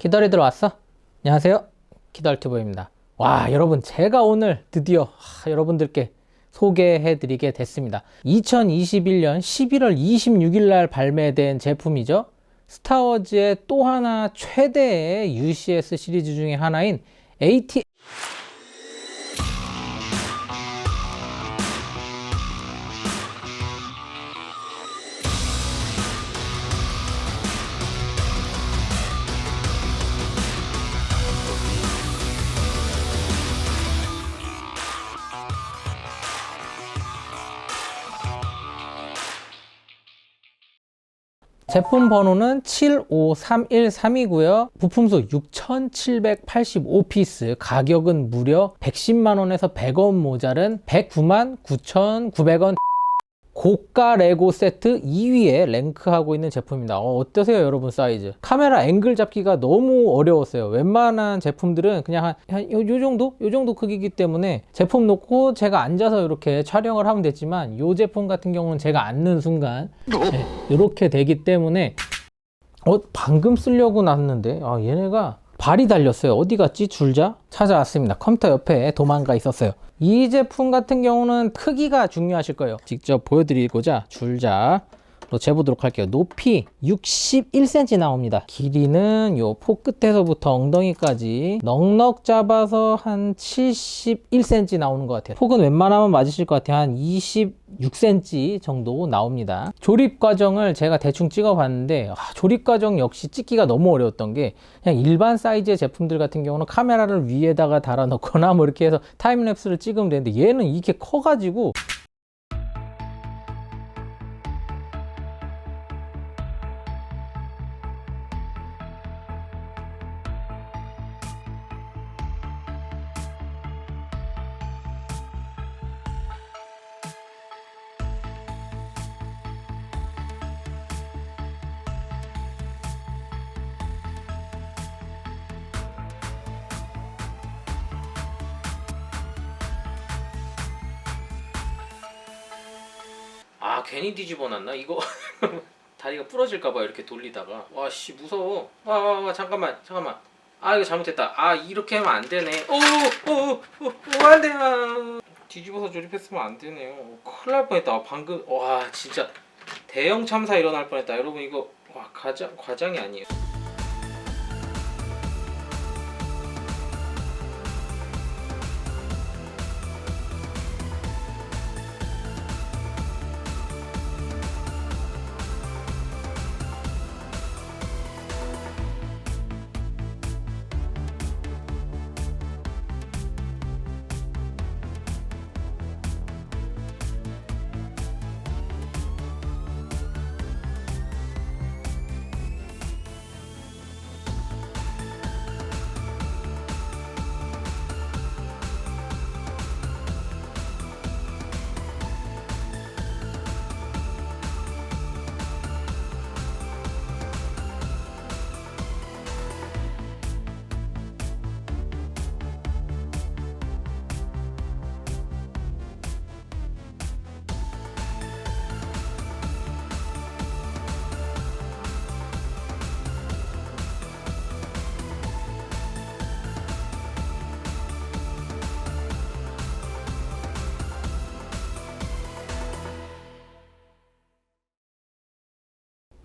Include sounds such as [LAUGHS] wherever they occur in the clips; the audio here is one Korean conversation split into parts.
기다리들 왔어? 안녕하세요. 기다리튜브입니다. 와, 여러분, 제가 오늘 드디어 하, 여러분들께 소개해 드리게 됐습니다. 2021년 11월 26일 날 발매된 제품이죠. 스타워즈의 또 하나 최대의 UCS 시리즈 중에 하나인 AT 제품 번호는 753132고요. 부품수 6785피스, 가격은 무려 110만 원에서 100원 모자른 109만 9,900원 고가 레고 세트 2위에 랭크하고 있는 제품입니다. 어, 떠세요 여러분 사이즈? 카메라 앵글 잡기가 너무 어려웠어요. 웬만한 제품들은 그냥 한, 한 요, 요 정도? 요 정도 크기이기 때문에 제품 놓고 제가 앉아서 이렇게 촬영을 하면 됐지만 요 제품 같은 경우는 제가 앉는 순간 네, 이렇게 되기 때문에 어 방금 쓰려고 놨는데 아 얘네가 발이 달렸어요 어디 갔지 줄자 찾아왔습니다 컴퓨터 옆에 도망가 있었어요 이 제품 같은 경우는 크기가 중요하실 거예요. 직접 보여드리고자 줄자 로 재보도록 할게요. 높이 61cm 나옵니다. 길이는 요 포 끝에서부터 엉덩이까지 넉넉 잡아서 한 71cm 나오는 것 같아요. 폭은 웬만하면 맞으실 것 같아요. 한 26cm 정도 나옵니다. 조립 과정을 제가 대충 찍어 봤는데 아, 조립 과정 역시 찍기가 너무 어려웠던 게 그냥 일반 사이즈의 제품들 같은 경우는 카메라를 위에다가 달아 놓거나 뭐 이렇게 해서 타임랩스를 찍으면 되는데 얘는 이렇게 커 가지고 아 괜히 뒤집어 놨나? 이거 [LAUGHS] 다리가 부러질까봐 이렇게 돌리다가. 와 씨 무서워. 와, 와, 와 잠깐만 잠깐만. 아 이거 잘못했다. 아 이렇게 하면 안 되네. 오오오오 안돼 아. 뒤집어서 조립했으면 안 되네요. 큰일 날 뻔했다. 아, 방금 와 진짜. 대형 참사 일어날 뻔했다. 여러분 이거 와 과장 과장이 아니에요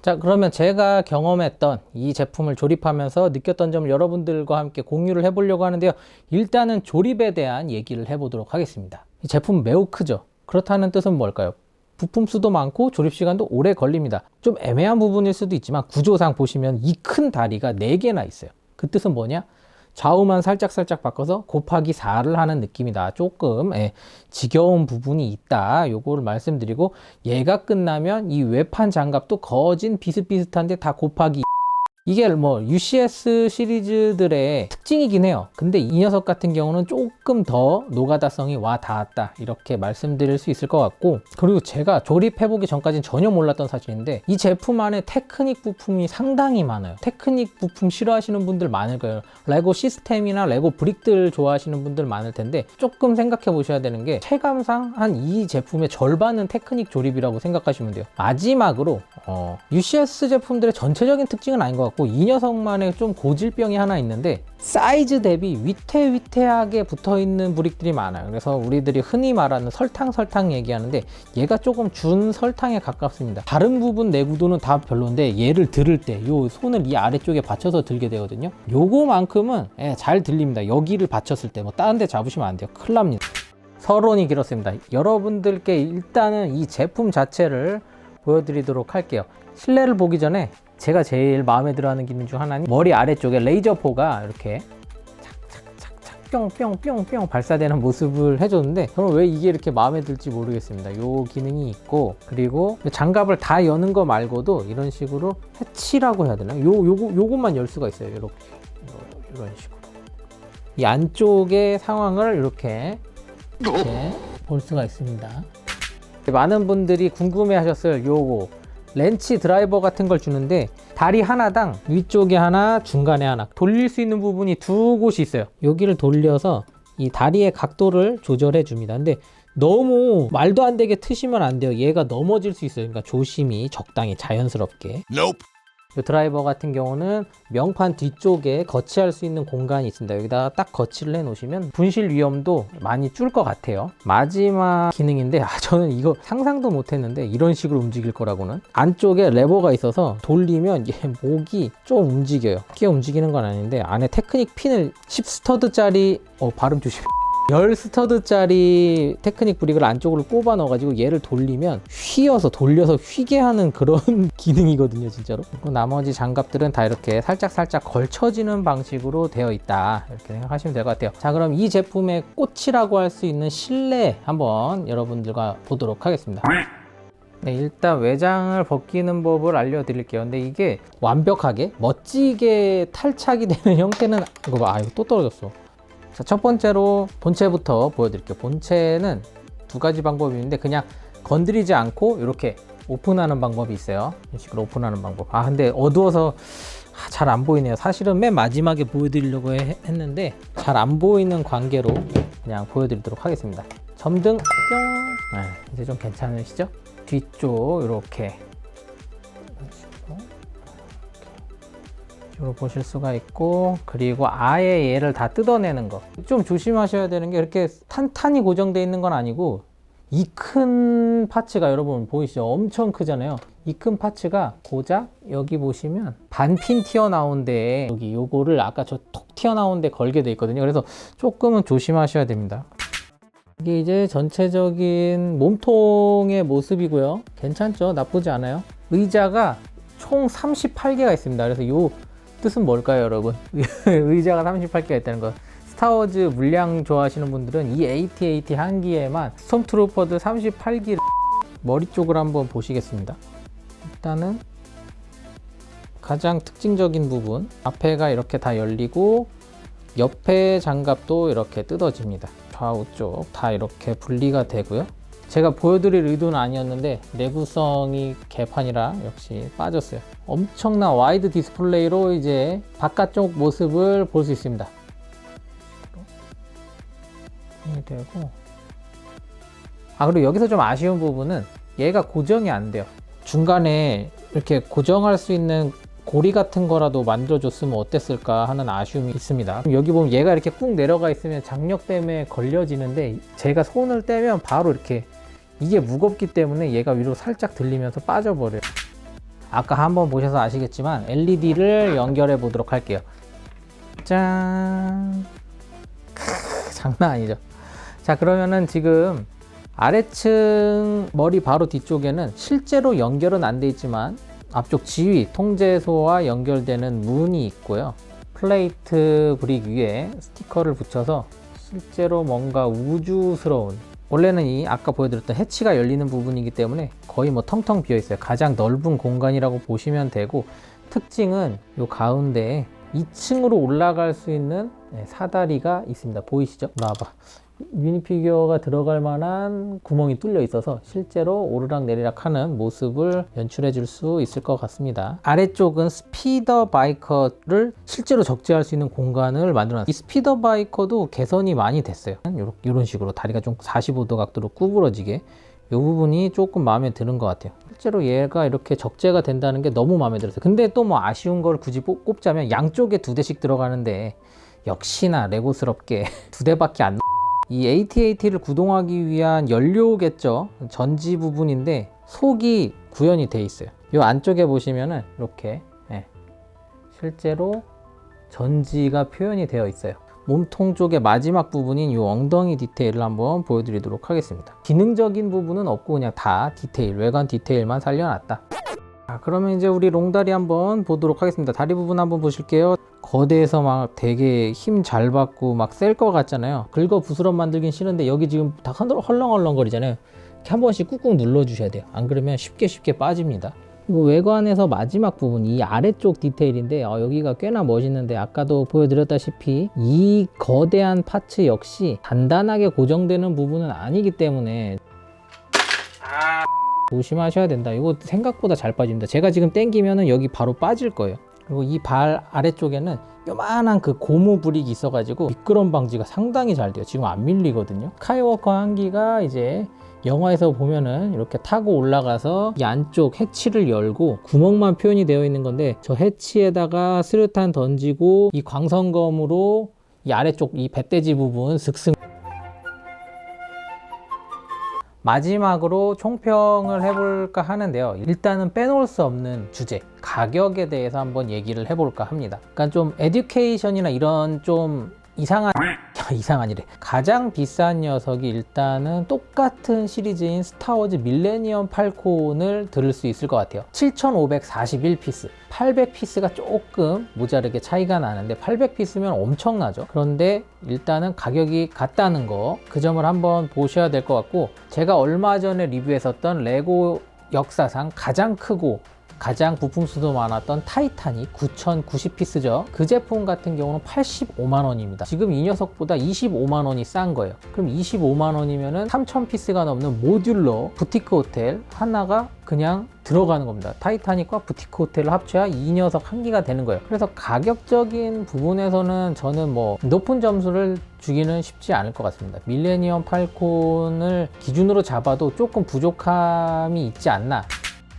자 그러면 제가 경험했던 이 제품을 조립하면서 느꼈던 점을 여러분들과 함께 공유를 해보려고 하는데요. 일단은 조립에 대한 얘기를 해보도록 하겠습니다. 이 제품 매우 크죠? 그렇다는 뜻은 뭘까요? 부품 수도 많고 조립 시간도 오래 걸립니다. 좀 애매한 부분일 수도 있지만 구조상 보시면 이 큰 다리가 4개나 있어요. 그 뜻은 뭐냐 좌우만 살짝살짝 바꿔서 곱하기 4를 하는 느낌이다. 조금 예, 지겨운 부분이 있다. 요거를 말씀드리고 얘가 끝나면 이 외판 장갑도 거진 비슷비슷한데 다 곱하기 이게 뭐 UCS 시리즈들의 특징이긴 해요. 근데 이 녀석 같은 경우는 조금 더 노가다성이 와 닿았다. 이렇게 말씀드릴 수 있을 것 같고 그리고 제가 조립해보기 전까지는 전혀 몰랐던 사실인데 이 제품 안에 테크닉 부품이 상당히 많아요. 테크닉 부품 싫어하시는 분들 많을 거예요. 레고 시스템이나 레고 브릭들 좋아하시는 분들 많을 텐데 조금 생각해 보셔야 되는 게 체감상 한 이 제품의 절반은 테크닉 조립이라고 생각하시면 돼요. 마지막으로 어, UCS 제품들의 전체적인 특징은 아닌 것 같고 같고 이 녀석만의 좀 고질병이 하나 있는데 사이즈 대비 위태위태하게 붙어있는 브릭들이 많아요. 그래서 우리들이 흔히 말하는 설탕 설탕 얘기하는데 얘가 조금 준 설탕에 가깝습니다. 다른 부분 내구도는 다 별론데 얘를 들을 때 요 손을 이 아래쪽에 받쳐서 들게 되거든요. 요거만큼은 예, 잘 들립니다. 여기를 받쳤을 때 뭐 다른 데 잡으시면 안 돼요. 큰일 납니다. 서론이 길었습니다. 여러분들께 일단은 이 제품 자체를 보여드리도록 할게요. 실내를 보기 전에 제가 제일 마음에 들어하는 기능 중 하나는 머리 아래쪽에 레이저포가 이렇게 뿅뿅뿅뿅 발사되는 모습을 해줬는데 저는 왜 이게 이렇게 마음에 들지 모르겠습니다. 요 기능이 있고 그리고 장갑을 다 여는 거 말고도 이런 식으로 해치라고 해야 되나? 요 요거 요것만 열 수가 있어요. 이렇게 이런 식으로 이 안쪽의 상황을 이렇게 이렇게 볼 수가 있습니다. 많은 분들이 궁금해 하셨을 요거 렌치 드라이버 같은 걸 주는데 다리 하나당 위쪽에 하나 중간에 하나 돌릴 수 있는 부분이 두 곳이 있어요. 여기를 돌려서 이 다리의 각도를 조절해 줍니다. 근데 너무 말도 안 되게 트시면 안 돼요. 얘가 넘어질 수 있어요. 그러니까 조심히 적당히 자연스럽게. Nope. 이 드라이버 같은 경우는 명판 뒤쪽에 거치할 수 있는 공간이 있습니다. 여기다가 딱 거치를 해 놓으시면 분실 위험도 많이 줄 것 같아요. 마지막 기능인데 아, 저는 이거 상상도 못 했는데 이런 식으로 움직일 거라고는 안쪽에 레버가 있어서 돌리면 얘 [LAUGHS] 목이 좀 움직여요. 끼어 움직이는 건 아닌데 안에 테크닉 핀을 10스터드짜리 어 발음 조심. 10스터드짜리 테크닉 브릭을 안쪽으로 꼽아 넣어가지고 얘를 돌리면 휘어서 돌려서 휘게 하는 그런 [LAUGHS] 기능이거든요 진짜로. 나머지 장갑들은 다 이렇게 살짝살짝 걸쳐지는 방식으로 되어 있다. 이렇게 생각하시면 될 것 같아요. 자 그럼 이 제품의 꽃이라고 할 수 있는 실내 한번 여러분들과 보도록 하겠습니다. 네, 일단 외장을 벗기는 법을 알려드릴게요. 근데 이게 완벽하게 멋지게 탈착이 되는 형태는 이거 봐, 아, 이거 또 떨어졌어. 자, 첫 번째로 본체부터 보여드릴게요. 본체는 두 가지 방법이 있는데 그냥 건드리지 않고 이렇게 오픈하는 방법이 있어요. 이런 식으로 오픈하는 방법. 아, 근데 어두워서 잘 안 보이네요. 사실은 맨 마지막에 보여드리려고 해- 했는데 잘 안 보이는 관계로 그냥 보여드리도록 하겠습니다. 점등 뿅. 네, 이제 좀 괜찮으시죠? 뒤쪽 이렇게 이로 보실 수가 있고 그리고 아예 얘를 다 뜯어내는 거. 좀 조심하셔야 되는 게 이렇게 탄탄히 고정되어 있는 건 아니고 이 큰 파츠가 여러분 보이시죠? 엄청 크잖아요. 이 큰 파츠가 고작 여기 보시면 반핀 튀어나온 데에 여기 요거를 아까 저 톡 튀어나온 데 걸게 돼 있거든요. 그래서 조금은 조심하셔야 됩니다. 이게 이제 전체적인 몸통의 모습이고요. 괜찮죠? 나쁘지 않아요. 의자가 총 38개가 있습니다. 그래서 요 뜻은 뭘까요, 여러분? [LAUGHS] 의자가 38개가 있다는 거. 스타워즈 물량 좋아하시는 분들은 이 AT-AT 한 기에만 스톰트루퍼드 38기를 [LAUGHS] 머리 쪽을 한번 보시겠습니다. 일단은 가장 특징적인 부분 앞에가 이렇게 다 열리고 옆에 장갑도 이렇게 뜯어집니다. 좌우 쪽 다 이렇게 분리가 되고요. 제가 보여드릴 의도는 아니었는데 내구성이 개판이라 역시 빠졌어요. 엄청난 와이드 디스플레이로 이제 바깥쪽 모습을 볼 수 있습니다. 되고 아 그리고 여기서 좀 아쉬운 부분은 얘가 고정이 안 돼요. 중간에 이렇게 고정할 수 있는 고리 같은 거라도 만들어줬으면 어땠을까 하는 아쉬움이 있습니다. 여기 보면 얘가 이렇게 꾹 내려가 있으면 장력 때문에 걸려지는데 제가 손을 떼면 바로 이렇게 이게 무겁기 때문에 얘가 위로 살짝 들리면서 빠져버려요. 아까 한번 보셔서 아시겠지만 LED를 연결해 보도록 할게요. 짠. 크, 장난 아니죠. 자, 그러면은 지금 아래층 머리 바로 뒤쪽에는 실제로 연결은 안 돼 있지만 앞쪽 지휘 통제소와 연결되는 문이 있고요. 플레이트 브릭 위에 스티커를 붙여서 실제로 뭔가 우주스러운 원래는 이 아까 보여드렸던 해치가 열리는 부분이기 때문에 거의 뭐 텅텅 비어 있어요. 가장 넓은 공간이라고 보시면 되고 특징은 요 가운데에 2층으로 올라갈 수 있는 네, 사다리가 있습니다. 보이시죠? 나와봐. 미니피규어가 들어갈 만한 구멍이 뚫려 있어서 실제로 오르락 내리락 하는 모습을 연출해 줄 수 있을 것 같습니다. 아래쪽은 스피더 바이커를 실제로 적재할 수 있는 공간을 만들어 놨어요. 이 스피더 바이커도 개선이 많이 됐어요. 요런 식으로 다리가 좀 45도 각도로 구부러지게 이 부분이 조금 마음에 드는 것 같아요. 실제로 얘가 이렇게 적재가 된다는 게 너무 마음에 들었어요. 근데 또 뭐 아쉬운 걸 굳이 꼽- 꼽자면 양쪽에 두 대씩 들어가는데 역시나 레고스럽게 [LAUGHS] 두 대밖에 안. 이 AT-AT를 구동하기 위한 연료겠죠. 전지 부분인데 속이 구현이 돼 있어요. 이 안쪽에 보시면은 이렇게 예, 실제로 전지가 표현이 되어 있어요. 몸통 쪽의 마지막 부분인 이 엉덩이 디테일을 한번 보여드리도록 하겠습니다. 기능적인 부분은 없고 그냥 다 디테일, 외관 디테일만 살려놨다. 자, 그러면 이제 우리 롱다리 한번 보도록 하겠습니다. 다리 부분 한번 보실게요. 거대해서 막 되게 힘 잘 받고 막 셀 것 같잖아요. 긁어 부스럼 만들긴 싫은데 여기 지금 다 헐렁- 헐렁헐렁 거리잖아요. 이렇게 한 번씩 꾹꾹 눌러 주셔야 돼요. 안 그러면 쉽게 쉽게 빠집니다. 그리고 외관에서 마지막 부분 이 아래쪽 디테일인데 어, 여기가 꽤나 멋있는데 아까도 보여드렸다시피 이 거대한 파츠 역시 단단하게 고정되는 부분은 아니기 때문에 조심하셔야 된다 이거 생각보다 잘 빠집니다 제가 지금 땡기면은 여기 바로 빠질 거예요 그리고 이 발 아래쪽에는 요만한 그 고무 브릭이 있어가지고 미끄럼 방지가 상당히 잘 돼요. 지금 안 밀리거든요. 카이워커 한기가 이제 영화에서 보면은 이렇게 타고 올라가서 이 안쪽 해치를 열고 구멍만 표현이 되어 있는 건데 저 해치에다가 스르탄 던지고 이 광선검으로 이 아래쪽 이 배대지 부분 슥슥 마지막으로 총평을 해볼까 하는데요. 일단은 빼놓을 수 없는 주제, 가격에 대해서 한번 얘기를 해볼까 합니다. 그러니까 좀 에듀케이션이나 이런 좀 이상한 이상한이래. 가장 비싼 녀석이 일단은 똑같은 시리즈인 스타워즈 밀레니엄 팔콘을 들을 수 있을 것 같아요. 7,541피스. 800피스가 조금 모자르게 차이가 나는데 800피스면 엄청나죠. 그런데 일단은 가격이 같다는 거 그 점을 한번 보셔야 될 것 같고 제가 얼마 전에 리뷰했었던 레고 역사상 가장 크고 가장 부품 수도 많았던 타이탄이 9,090피스죠. 그 제품 같은 경우는 85만 원입니다. 지금 이 녀석보다 25만 원이 싼 거예요. 그럼 25만 원이면은 3,000피스가 넘는 모듈러 부티크 호텔 하나가 그냥 들어가는 겁니다. 타이타닉과 부티크 호텔을 합쳐야 이 녀석 한 개가 되는 거예요. 그래서 가격적인 부분에서는 저는 뭐 높은 점수를 주기는 쉽지 않을 것 같습니다. 밀레니엄 팔콘을 기준으로 잡아도 조금 부족함이 있지 않나.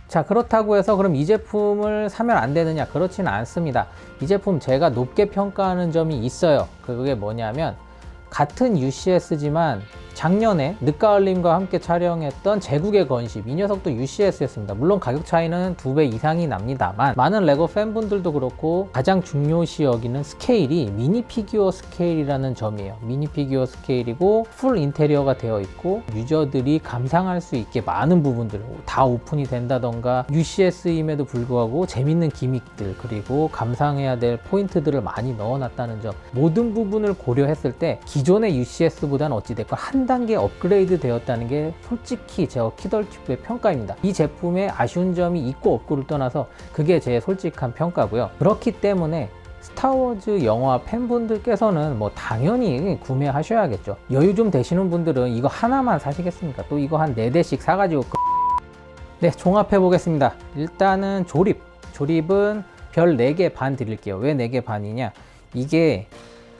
자 그렇다고 해서 그럼 이 제품을 사면 안 되느냐? 그렇지는 않습니다. 이 제품 제가 높게 평가하는 점이 있어요. 그게 뭐냐면 같은 UCS지만 작년에 늦가을님과 함께 촬영했던 제국의 건십 이 녀석도 UCS였습니다. 물론 가격 차이는 두 배 이상이 납니다만 많은 레고 팬분들도 그렇고 가장 중요시 여기는 스케일이 미니 피규어 스케일이라는 점이에요. 미니 피규어 스케일이고 풀 인테리어가 되어 있고 유저들이 감상할 수 있게 많은 부분들 다 오픈이 된다던가 UCS임에도 불구하고 재밌는 기믹들 그리고 감상해야 될 포인트들을 많이 넣어놨다는 점 모든 부분을 고려했을 때 기존의 UCS보다는 어찌됐건 한 단계 업그레이드 되었다는 게 솔직히 제가 키덜튜브의 평가입니다 이 제품에 아쉬운 점이 있고 없고를 떠나서 그게 제 솔직한 평가고요 그렇기 때문에 스타워즈 영화 팬분들께서는 뭐 당연히 구매하셔야겠죠. 여유 좀 되시는 분들은 이거 하나만 사시겠습니까? 또 이거 한 네대씩 사가지고. 끄- 네, 종합해 보겠습니다. 일단은 조립. 조립은 별 4개 반 드릴게요. 왜 4개 반이냐? 이게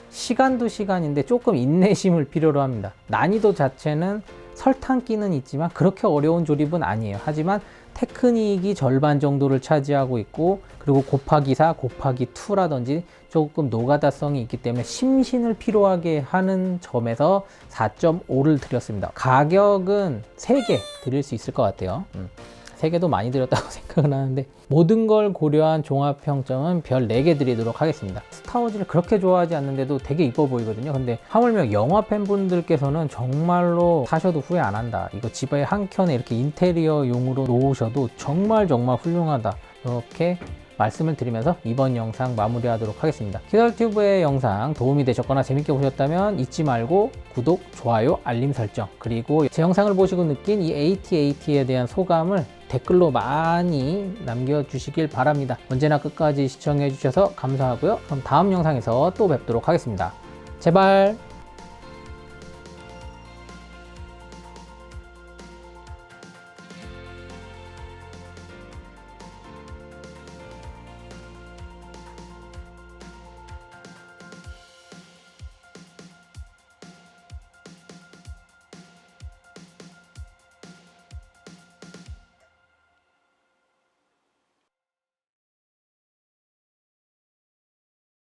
시간도 시간인데 조금 인내심을 필요로 합니다. 난이도 자체는 설탕기는 있지만 그렇게 어려운 조립은 아니에요. 하지만 테크닉이 절반 정도를 차지하고 있고 그리고 곱하기 4, 곱하기 2라든지 조금 노가다성이 있기 때문에 심신을 필요하게 하는 점에서 4.5를 드렸습니다. 가격은 3개 드릴 수 있을 것 같아요. 음. 3개도 많이 드렸다고 [LAUGHS] 생각은 하는데 모든 걸 고려한 종합평점은 별 4개 드리도록 하겠습니다. 스타워즈를 그렇게 좋아하지 않는데도 되게 이뻐 보이거든요. 근데 하물며 영화 팬분들께서는 정말로 사셔도 후회 안 한다. 이거 집에 한 켠에 이렇게 인테리어용으로 놓으셔도 정말 정말 훌륭하다. 이렇게 말씀을 드리면서 이번 영상 마무리하도록 하겠습니다. 키덜튜브의 영상 도움이 되셨거나 재밌게 보셨다면 잊지 말고 구독, 좋아요, 알림 설정 그리고 제 영상을 보시고 느낀 이 AT-AT에 대한 소감을 댓글로 많이 남겨주시길 바랍니다. 언제나 끝까지 시청해 주셔서 감사하고요. 그럼 다음 영상에서 또 뵙도록 하겠습니다. 제발